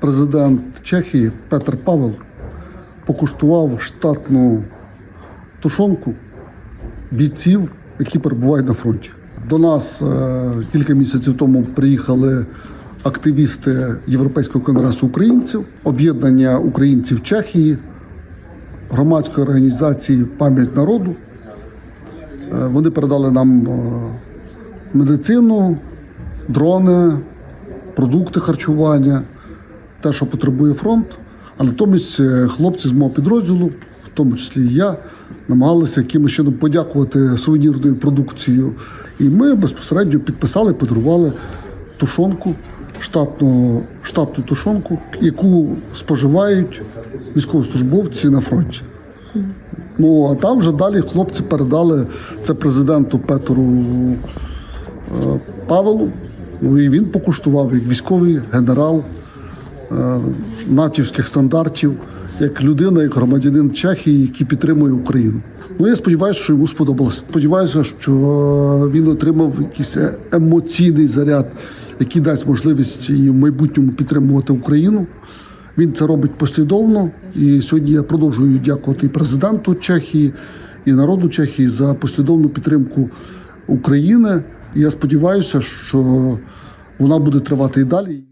президент Чехії Петр Павел покуштував штатну тушонку бійців, які перебувають на фронті. До нас е, кілька місяців тому приїхали активісти Європейського конгресу українців, об'єднання українців Чехії, громадської організації Пам'ять народу. Е, Вони передали нам е, медицину, дрони, продукти харчування, те, що потребує фронт. А натомість е, хлопці з мого підрозділу, в тому числі і я, намагалися якимось чином подякувати сувенірною продукцією. І ми безпосередньо підписали, подарували тушонку, штатну, штатну тушонку, яку споживають військовослужбовці на фронті. Ну а там вже далі хлопці передали це президенту Петру е, Павелу. Ну і він покуштував як військовий генерал натівських стандартів, як людина, як громадянин Чехії, який підтримує Україну. Ну я сподіваюся, що йому сподобалося. Сподіваюся, що він отримав якийсь е- емоційний заряд, який дасть можливість і в майбутньому підтримувати Україну. Він це робить послідовно. І сьогодні я продовжую дякувати і президенту Чехії, і народу Чехії за послідовну підтримку України. І я сподіваюся, що вона буде тривати і далі.